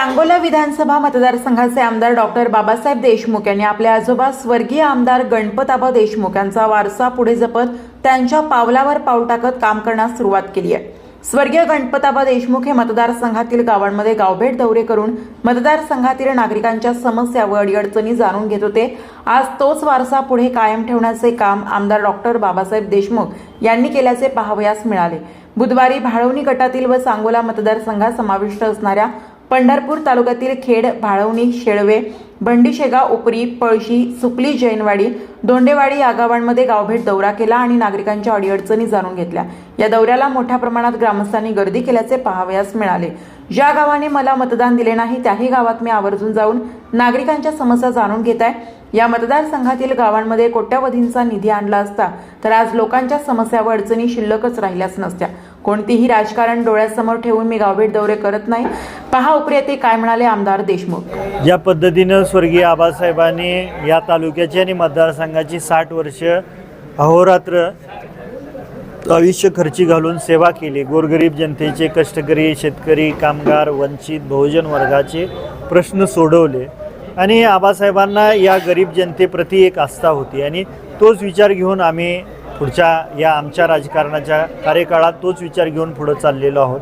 सांगोला विधानसभा मतदारसंघाचे आमदार डॉक्टर बाबासाहेब देशमुख यांनी आपले आजोबा स्वर्गीय आमदार गणपताबा देशमुख यांचा वारसा पुढे जपत त्यांच्या पावलावर पाऊल टाकत काम करण्यास सुरुवात केली आहे. स्वर्गीय गणपताबा देशमुख हे मतदारसंघातील गावांमध्ये गावभेट दौरे करून मतदारसंघातील नागरिकांच्या समस्या व अडीअडचणी जाणून घेत होते. आज तोच वारसा पुढे कायम ठेवण्याचे काम आमदार डॉक्टर बाबासाहेब देशमुख यांनी केल्याचे पाहावयास मिळाले. बुधवारी भाळवणी गटातील व सांगोला मतदारसंघात समाविष्ट असणाऱ्या पंढरपूर तालुक्यातील खेड भाळवणी शेळवे बंडीशेगाव उपरी पळशी सुकली जैनवाडी दोंडेवाडी या गावांमध्ये गावभेट दौरा केला आणि नागरिकांच्या अडीअडचणी जाणून घेतल्या. या दौऱ्याला मोठ्या प्रमाणात ग्रामस्थांनी गर्दी केल्याचे पाहावयास मिळाले. ज्या गावाने मला मतदान दिले नाही त्याही गावात मी आवर्जून जाऊन नागरिकांच्या समस्या जाणून घेत आहे या मतदारसंघातील गावांमध्ये कोट्यावधींचा निधी आणला असता तर आज लोकांच्या समस्या व अडचणी शिल्लकच राहिल्याच नसत्या. कोणतीही राजकारण डोळ्यासमोर ठेवून मी गावभेट दौरे करत नाही. पहा उपरे ते काय म्हणाले आमदार देशमुख. ज्या पद्धतीनं स्वर्गीय आबासाहेबांनी या तालुक्याची आणि मतदारसंघाची साठ वर्ष अहोरात्र आयुष्य खर्ची घालून सेवा केली. गोरगरीब जनतेचे कष्टकरी शेतकरी कामगार वंचित बहुजन वर्गाचे प्रश्न सोडवले. आणि आबासाहेबांना या गरीब जनतेप्रती एक आस्था होती आणि तोच विचार घेऊन आम्ही पुढच्या या आमच्या राजकारणाच्या कार्यकाळात तोच विचार घेऊन पुढं चाललेलो आहोत.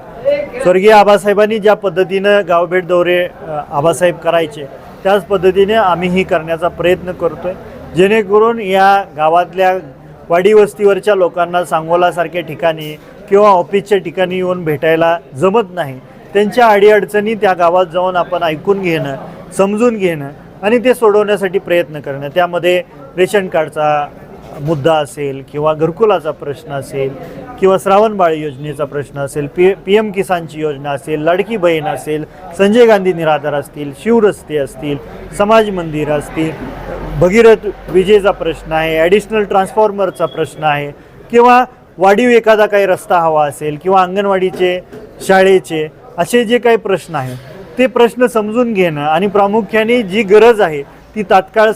स्वर्गीय आबासाहेबांनी ज्या पद्धतीनं गावभेट दौरे आबासाहेब करायचे त्याच पद्धतीने आम्हीही करण्याचा प्रयत्न करतोय. जेणेकरून या गावातल्या वाडी वस्तीवरच्या लोकांना सांगोलासारख्या ठिकाणी किंवा ऑफिसच्या ठिकाणी येऊन भेटायला जमत नाही. त्यांच्या अडीअडचणी त्या गावात जाऊन आपण ऐकून घेणं समजून घेणं आणि ते सोडवण्यासाठी प्रयत्न करणं. त्यामध्ये रेशन कार्डचा मुद्दा असेल किंवा घरकुलाचा प्रश्न असेल किंवा श्रावणबाळ योजनेचा प्रश्न असेल पी पी एम किसानची योजना असेल लाडकी बहीण असेल संजय गांधी निराधार असतील शिवरस्ते असतील समाज मंदिर असतील भगीरथ विजेचा प्रश्न आहे ॲडिशनल ट्रान्सफॉर्मरचा प्रश्न आहे किंवा वाढीव एखादा काही रस्ता हवा असेल किंवा अंगणवाडीचे शाळेचे असे जे काही प्रश्न आहेत ते प्रश्न समजून घेणं आणि प्रामुख्याने जी गरज आहे ती तात्काळ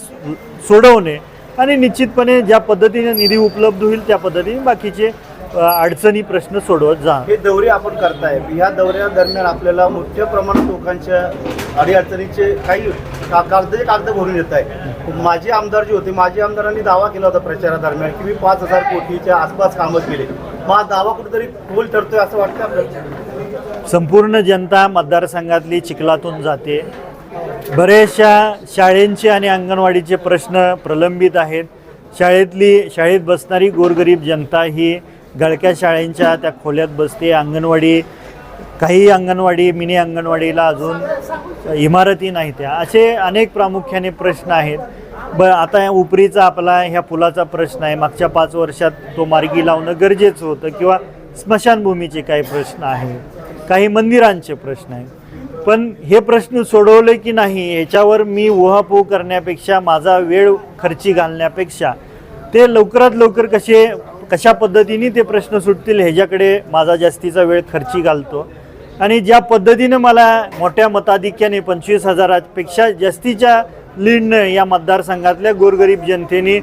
सोडवणे आणि निश्चितपणे ज्या पद्धतीने निधी उपलब्ध होईल त्या पद्धतीने बाकीचे अडचणी प्रश्न सोडवत जा. हे दौरे आपण करताय. ह्या दौऱ्या दरम्यान आपल्याला मोठ्या प्रमाणात लोकांच्या अडीअडचणीचे काही का कागदाचे कागद भरून येत आहे माजी आमदार जे होते माजी आमदारांनी दावा केला होता प्रचारादरम्यान की मी पाच हजार कोटीच्या आसपास कामं केले. मग हा दावा कुठेतरी टोल ठरतोय असं वाटतं आपल्याला? संपूर्ण जनता मतदारसंघातली चिखलातून जाते. बऱ्याचशा शाळेंचे आणि अंगणवाडीचे प्रश्न प्रलंबित आहेत. शाळेतली शाळेत बसणारी गोरगरीब जनता ही गळक्या शाळेंच्या त्या खोल्यात बसते. अंगणवाडी काही अंगणवाडी मिनी अंगणवाडीला अजून इमारती नाही त्या. असे अनेक प्रामुख्याने प्रश्न आहेत. ब आता या उपरीचा आपला ह्या पुलाचा प्रश्न आहे. मागच्या पाच वर्षात तो मार्गी लावणं गरजेचं होतं किंवा स्मशानभूमीचे काही प्रश्न आहे काही मंदिरांचे प्रश्न आहेत. पण हे प्रश्न सोडवले की नाही याच्यावर मी उहापोह करण्यापेक्षा माझा वेळ खर्ची घालण्यापेक्षा ते लवकरात लवकर कसे कशा पद्धतीने ते प्रश्न सुटतील ह्याच्याकडे माझा जास्तीचा वेळ खर्ची घालतो. आणि ज्या पद्धतीनं मला मोठ्या मताधिक्याने पंचवीस हजारापेक्षा जास्तीच्या लीडनं या मतदारसंघातल्या गोरगरीब जनतेने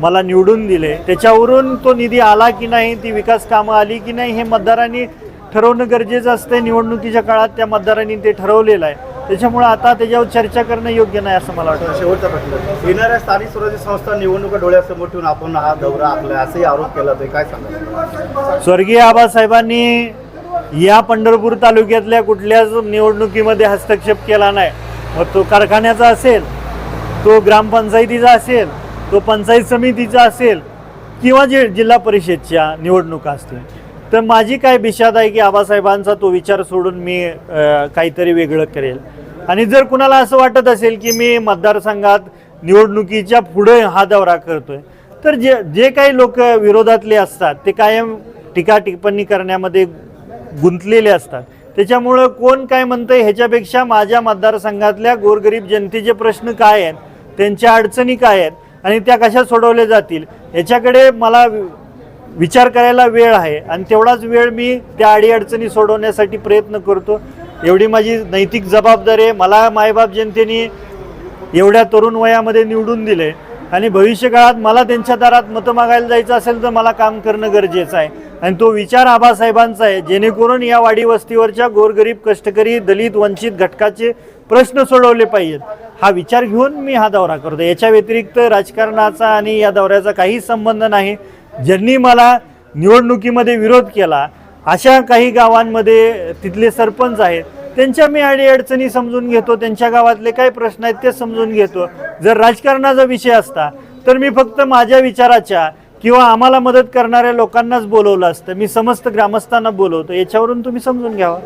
मला निवडून दिले त्याच्यावरून तो निधी आला की नाही ती विकास कामं आली की नाही हे मतदारांनी ठरवणं गरजेचं असतं निवडणुकीच्या काळात त्या मतदारांनी ते ठरवलेलं आहे. त्याच्यामुळं आता त्याच्यावर चर्चा करणं योग्य नाही असं मला वाटतं. शेवटचा प्रश्न. येणाऱ्या स्थानिक स्वराज्य संस्था निवडणुका डोळ्यासमोर ठेवून आपण हा दौरा आखला असाही आरोप केला जातोय काय सांगा स्वर्गीय आबासाहेबांनी या पंढरपूर तालुक्यातल्या कुठल्याच निवडणुकीमध्ये हस्तक्षेप केला नाही. मग तो कारखान्याचा असेल तो ग्रामपंचायतीचा असेल तो पंचायत समितीचा असेल किंवा जे जिल्हा परिषदच्या निवडणुका असतील. तर माझी काय बिशाद आहे की आबासाहेबांचा तो विचार सोडून मी काहीतरी वेगळं करेल. आणि जर कुणाला असं वाटत असेल की मी मतदारसंघात निवडणुकीच्या पुढे हा दौरा करतोय तर जे जे काही लोक विरोधातले असतात ते कायम टीका टिप्पणी करण्यामध्ये गुंतलेले असतात. त्याच्यामुळं कोण काय म्हणतंय ह्याच्यापेक्षा माझ्या मतदारसंघातल्या गोरगरीब जनतेचे प्रश्न काय आहेत त्यांच्या अडचणी काय आहेत आणि त्या कशा सोडवल्या जातील याच्याकडे मला विचार करायला वेळ आहे आणि तेवढाच वेळ मी त्या अडीअडचणी सोडवण्यासाठी प्रयत्न करतो. एवढी माझी नैतिक जबाबदारी आहे. मला मायबाप जनतेने एवढ्या तरुण वयामध्ये निवडून दिले आणि भविष्यकाळात मला त्यांच्या दारात मतं मागायला जायचं असेल तर मला काम करणं गरजेचं आहे. आणि तो विचार आबासाहेबांचा आहे. जेणेकरून या वाडी वस्तीवरच्या गोरगरीब कष्टकरी दलित वंचित घटकाचे प्रश्न सोडवले पाहिजेत. हा विचार घेऊन मी हा दौरा करतो. याच्या व्यतिरिक्त राजकारणाचा आणि या दौऱ्याचा काही संबंध नाही. ज्यांनी मला निवडणुकीमध्ये विरोध केला अशा काही गावांमध्ये तिथले सरपंच आहेत त्यांच्या मी अडीअडचणी समजून घेतो त्यांच्या गावातले काय प्रश्न आहेत ते समजून घेतो. जर राजकारणाचा विषय असता तर मी फक्त माझ्या विचाराच्या किंवा आम्हाला मदत करणाऱ्या लोकांनाच बोलवलं असतं. मी समस्त ग्रामस्थांना बोलवतो. याच्यावरून तुम्ही समजून घ्यावा.